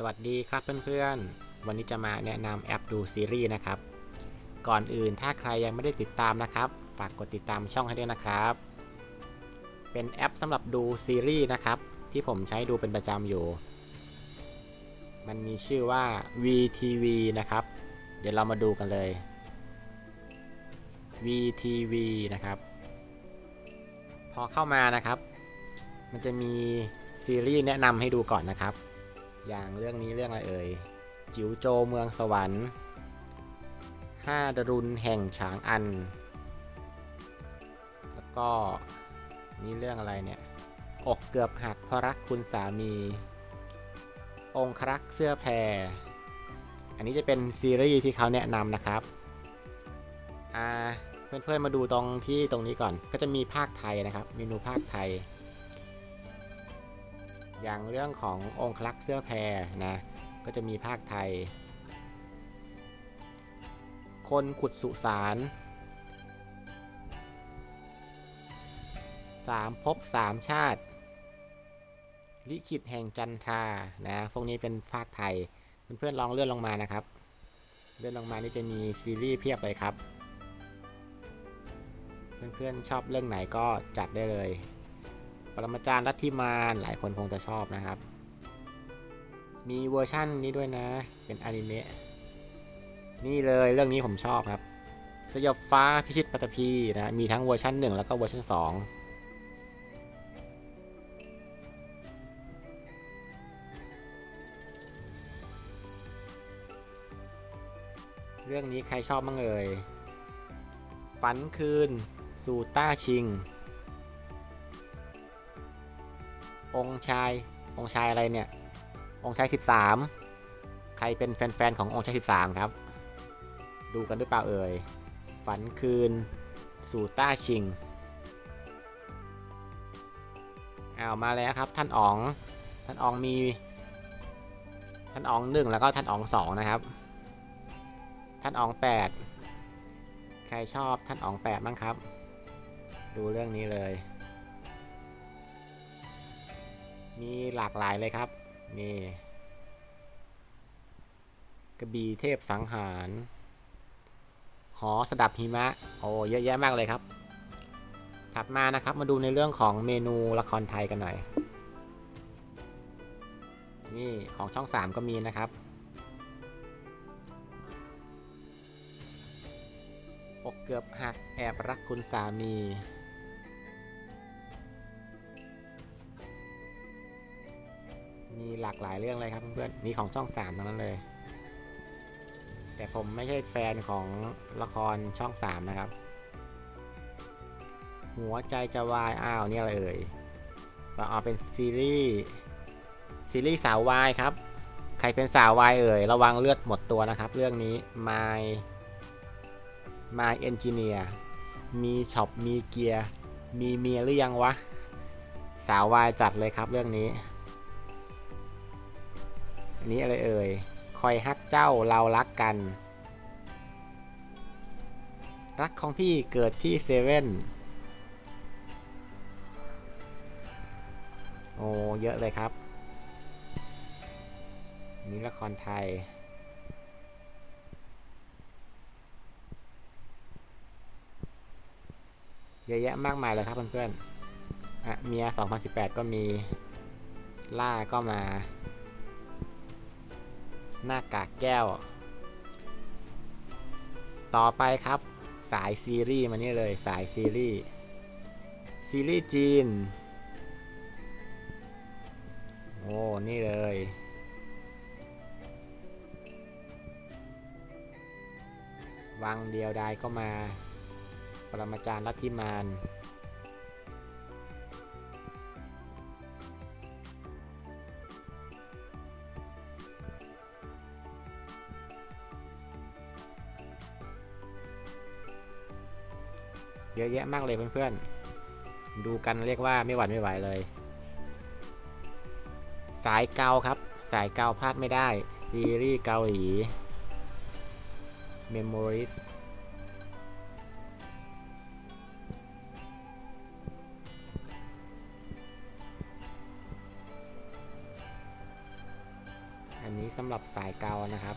สวัสดีครับเพื่อนๆ วันนี้จะมาแนะนำแอปดูซีรีส์นะครับ ก่อนอื่นถ้าใครยังไม่ได้ติดตามนะครับ ฝากกดติดตามช่องให้ด้วยนะครับ เป็นแอปสำหรับดูซีรีส์นะครับ ที่ผมใช้ดูเป็นประจำอยู่ มันมีชื่อว่า VTV นะครับ เดี๋ยวเรามาดูกันเลย VTV นะครับ พอเข้ามานะครับ มันจะมีซีรีส์แนะนำให้ดูก่อนนะครับ อย่างเรื่องนี้เรื่องอะไรเอ่ย จิ๋วโจเมืองสวรรค์ห้าดรุนแห่งฉางอัน แล้วก็นี่เรื่องอะไรเนี่ยอกเกือบหักเพราะรักคุณสามี องครักษ์เสื้อแพร อันนี้จะเป็นซีรีส์ที่เขาแนะนำนะครับอ่าเพื่อนๆมาดูตรงที่ตรงนี้ก่อน ก็จะมีภาคไทยนะครับ เมนูภาคไทย อย่างเรื่องขององคลักษ์เสื้อแพรนะก็จะมีภาคไทย คนขุดสุสานสามภพสามชาติ ลิขิตแห่งจันทรานะพวกนี้เป็นภาคไทยเพื่อนๆลองเลื่อนลงมานะครับ เลื่อนลงมานี่จะมีซีรีส์เพียบเลยครับ เพื่อนๆชอบเรื่องไหนก็จัดได้เลย รมาจารย์ลัทธิมารหลายคนคงจะชอบนะครับ มีเวอร์ชั่นนี้ด้วยนะ เป็นอนิเมะ นี่เลยเรื่องนี้ผมชอบครับ สยบฟ้าพิชิตปัตตภีนะ มีทั้งเวอร์ชัน1 แล้วก็เวอร์ชัน2เรื่องนี้ใครชอบบ้างเอ่ย ฝันคืน สูต้าชิง องค์ชาย องค์ชายอะไรเนี่ย องค์ชาย 13 ใครเป็นแฟนๆขององค์ชาย 13 ครับ ดูกันหรือเปล่าเอ่ย ฝันคืน สู่ต้าชิงอ้าวมาแล้วครับท่านอ๋อง ท่านอ๋องมี ท่านอ๋องหนึ่งแล้วก็ท่านอ๋องสองนะครับ ท่านอ๋องแปดใครชอบท่านอ๋องแปดบ้างครับ ดูเรื่องนี้เลย มีหลากหลายเลยครับนี่กระบี่เทพสังหาร หอสดับหิมะ โอ้เยอะแยะมากเลยครับ ถัดมานะครับมาดูในเรื่องของเมนูละครไทยกันหน่อย นี่ของช่อง 3 ก็มีนะครับ อกเกือบหักแอบรักคุณสามี มีหลากหลายเรื่องเลยครับเพื่อนๆนี่ของช่อง3ทั้งนั้นเลย แต่ผมไม่ใช่แฟนของละครช่อง3นะครับ หัวใจจะวายอ้าวเนี่อะไรเอ่ยเราเอาเป็นซีรีส์ซีรีส์สาววายครับ ใครเป็นสาววายเอ่ย ระวังเลือดหมดตัวนะครับ เรื่องนี้ My My Engineer มีช็อปมีเกียร์ มีเมียหรือยังวะ สาววายจัดเลยครับเรื่องนี้ อันนี้อะไรเอ่ย คอยฮักเจ้าเรารักกัน รักของพี่เกิดที่เซเว่นโอ้เยอะเลยครับ นี่ละครไทย เยอะแยะมากมายเลยครับเพื่อนๆอะเมีย 2018 ก็มี ล่าก็มา หน้ากากแก้ว ต่อไปครับ สายซีรีส์มานี่เลยสายซีรีส์ซีรีส์จีน โอ้ นี่เลย วังเดียวดายก็มา ปรมาจารย์ลัทธิมาน เยอะแยะมากเลยเพื่อนๆ ดูกันเรียกว่าไม่หวั่นไม่ไหวเลย สายเกาครับ สายเกาพลาดไม่ได้ ซีรีส์เกาหลี Memories อันนี้สำหรับสายเกานะครับ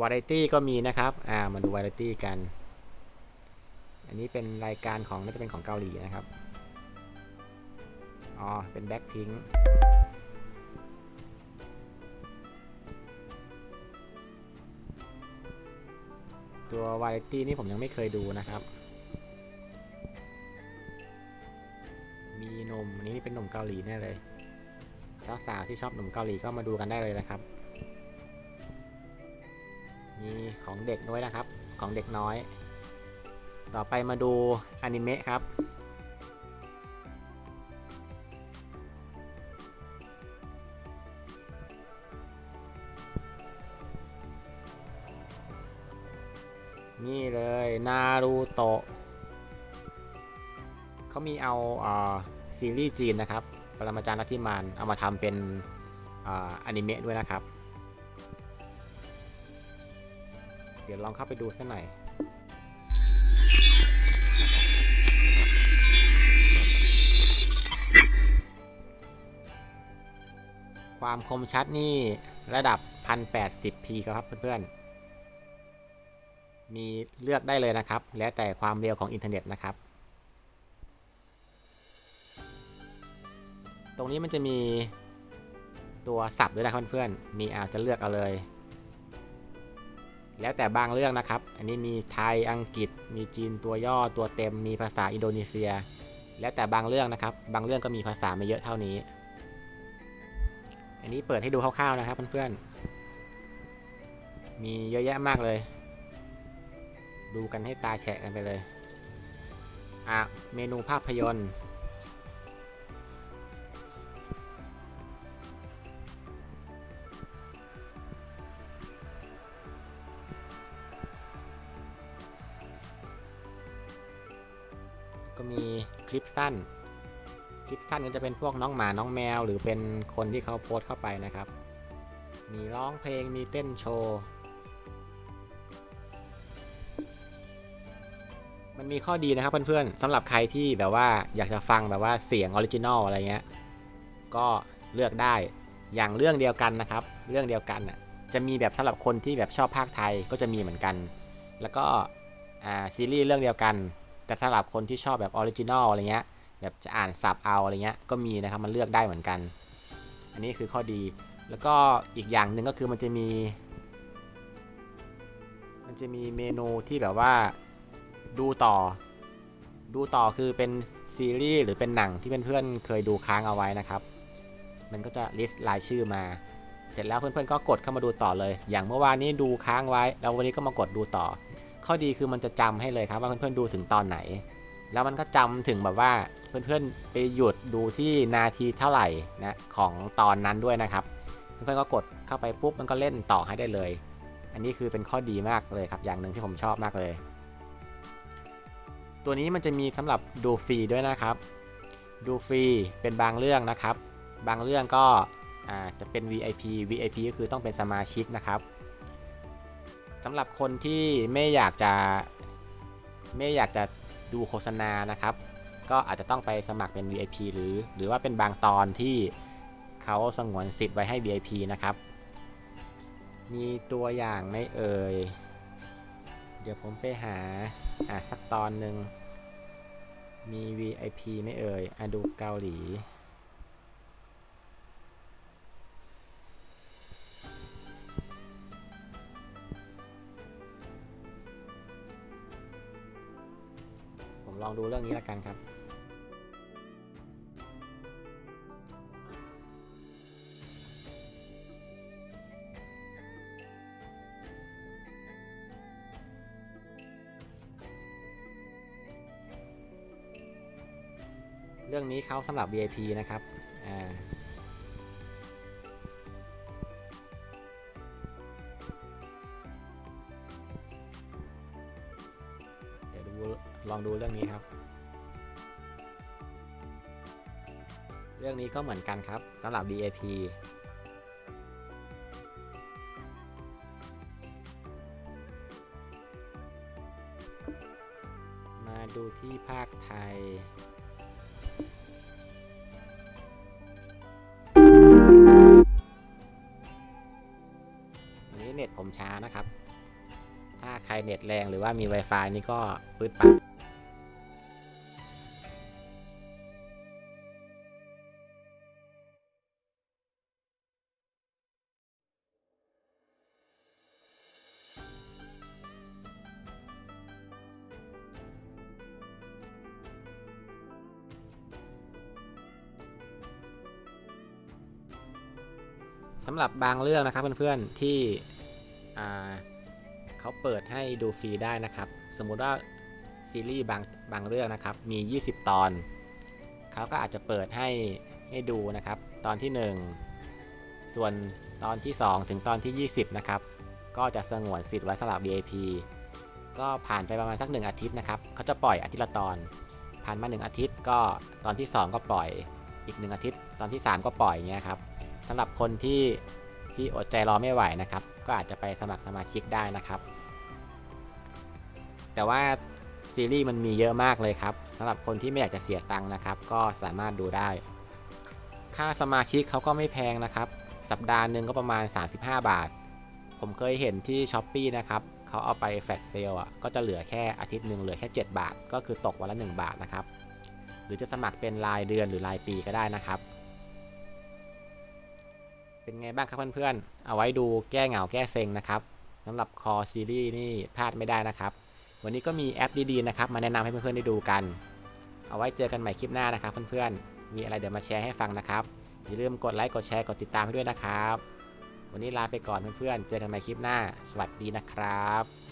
วาไรตี้ก็มีนะครับ อ่า มาดูวาไรตี้กัน อันนี้เป็นรายการของน่าจะเป็นของเกาหลีนะครับ อ๋อ เป็นแบ็คพิงตัววาไรตี้นี่ผมยังไม่เคยดูนะครับ มีนมอันนี้เป็นหนุ่มเกาหลีแน่เลย สาวๆที่ชอบหนุ่มเกาหลีก็มาดูกันได้เลยนะครับ ของเด็กด้วยนะครับของเด็กน้อย ต่อไปมาดูอนิเมะครับ นี่เลยนารูโตะเขามีเอาอาซีรีส์จีนนะครับ ปรมาจารย์ลัทธิมานเอามาทำเป็นอาอนิเมะด้วยนะครับ เดี๋ยวลองเข้าไปดูสักหน่อยความคมชัดนี่ระดับ 1080p ครับเพื่อนๆ มีเลือกได้เลยนะครับ แล้วแต่ความเร็วของอินเทอร์เน็ตนะครับ ตรงนี้มันจะมีตัวสับด้วยนะเพื่อนๆ มีอาจจะเลือกเอาเลย แล้วแต่บางเรื่องนะครับ อันนี้มีไทยอังกฤษ มีจีนตัวย่อตัวเต็ม มีภาษาอินโดนีเซีย แล้วแต่บางเรื่องนะครับ บางเรื่องก็มีภาษาไม่เยอะเท่านี้ อันนี้เปิดให้ดูคร่าวๆนะครับเพื่อนๆ มีเยอะแยะมากเลย ดูกันให้ตาแฉะกันไปเลย อะ เมนูภาพยนตร์ มีคลิปสั้น คลิปสั้นก็จะเป็นพวกน้องหมาน้องแมว หรือเป็นคนที่เขาโพสเข้าไปนะครับ มีร้องเพลงมีเต้นโชว์มันมีข้อดีนะครับเพื่อนๆสำหรับใครที่แบบว่าอยากจะฟังแบบว่าเสียงออริจินอลอะไรเงี้ย ก็เลือกได้อย่างเรื่องเดียวกันนะครับ เรื่องเดียวกันน่ะจะมีแบบสำหรับคนที่แบบชอบภาคไทยก็จะมีเหมือนกัน แล้วก็ซีรีส์เรื่องเดียวกัน แต่สำหรับคนที่ชอบแบบออริจินอลอะไรเงี้ยแบบจะอ่านซับเอาอะไรเงี้ยก็มีนะครับมันเลือกได้เหมือนกัน อันนี้คือข้อดี แล้วก็อีกอย่างหนึ่งก็คือมันจะมี มันจะมีเมนูที่แบบว่าดูต่อ ดูต่อคือเป็นซีรีส์หรือเป็นหนังที่เพื่อนๆเคยดูค้างเอาไว้นะครับ มันก็จะลิสต์รายชื่อมา เสร็จแล้วเพื่อนๆก็กดเข้ามาดูต่อเลย อย่างเมื่อวานนี้ดูค้างไว้ แล้ววันนี้ก็มากดดูต่อ ข้อดีคือมันจะจำให้เลยครับว่าเพื่อนๆดูถึงตอนไหน แล้วมันก็จำถึงแบบว่าเพื่อนๆไปหยุดดูที่นาทีเท่าไหร่นะของตอนนั้นด้วยนะครับ เพื่อนๆก็กดเข้าไปปุ๊บมันก็เล่นต่อให้ได้เลย อันนี้คือเป็นข้อดีมากเลยครับ อย่างหนึ่งที่ผมชอบมากเลย ตัวนี้มันจะมีสำหรับดูฟรีด้วยนะครับ ดูฟรีเป็นบางเรื่องนะครับ บางเรื่องก็จะเป็น VIP VIP ก็คือต้องเป็นสมาชิกนะครับ สำหรับคนที่ไม่อยากจะไม่อยากจะดูโฆษณานะครับ ก็อาจจะต้องไปสมัครเป็น VIP หรือ หรือว่าเป็นบางตอนที่เขาสงวนสิทธิ์ไว้ให้ VIP นะครับ มีตัวอย่างไม่เอ่ย เดี๋ยวผมไปหาอะสักตอนหนึ่งมี VIP ไม่เอ่ยอะดูเกาหลี ลองดูเรื่องนี้ละกันครับเรื่องนี้เขาสำหรับ VIP นะครับ เรื่องนี้ก็เหมือนกันครับสำหรับ DAP มาดูที่ภาคไทยวันนี้เน็ตผมช้านะครับ ถ้าใครเน็ตแรงหรือว่ามี Wi-Fi นี่ก็ปืดปัด สำหรับบางเรื่องนะครับเพื่อนๆที่อ่เขาเปิดให้ดูฟรีได้นะครับ สมมุติว่าซีรีส์บางบางเรื่องนะครับมี 20 ตอน เขาก็อาจจะเปิดให้ให้ดูนะครับ ตอนที่ 1 ส่วนตอนที่ 2 ถึงตอนที่ 20 นะครับ ก็จะสงวนสิทธิ์ไว้สำหรับ VIP ก็ผ่านไปประมาณสัก 1 อาทิตย์นะครับเขาจะปล่อยอาทิตย์ละตอน ผ่านมา 1 อาทิตย์ก็ตอนที่ 2 ก็ปล่อยอีก 1 อาทิตย์ ตอนที่ 3 ก็ปล่อยอย่างเงี้ยครับ สำหรับคนที่ที่อดใจรอไม่ไหวนะครับ ก็อาจจะไปสมัครสมาชิกได้นะครับ แต่ว่าซีรีส์มันมีเยอะมากเลยครับสำหรับคนที่ไม่อยากจะเสียตังค์นะครับ ก็สามารถดูได้ ค่าสมาชิกเขาก็ไม่แพงนะครับ สัปดาห์หนึ่งก็ประมาณ 35 บาท ผมเคยเห็นที่ s h อ p e e นะครับเขาเอาไปแฟลชเซลอะก็จะเหลือแค่อาทิตย์หนึ่งเหลือแค่ 7 บาท ก็คือตกวันละ 1 บาทนะครับ หรือจะสมัครเป็นรายเดือนหรือรายปีก็ได้นะครับ เป็นไงบ้างครับเพื่อนๆ เอาไว้ดูแก้เหงาแก้เซ็งนะครับสำหรับคอซีรีส์นี่พลาดไม่ได้นะครับ วันนี้ก็มีแอปดีๆนะครับ มาแนะนำให้เพื่อนๆได้ดูกัน เอาไว้เจอกันใหม่คลิปหน้านะครับ เพื่อนๆ มีอะไรเดี๋ยวมาแชร์ให้ฟังนะครับ อย่าลืมกดไลค์กดแชร์กดติดตามให้ด้วยนะครับ วันนี้ลาไปก่อนเพื่อนๆ เจอกันใหม่คลิปหน้า สวัสดีนะครับ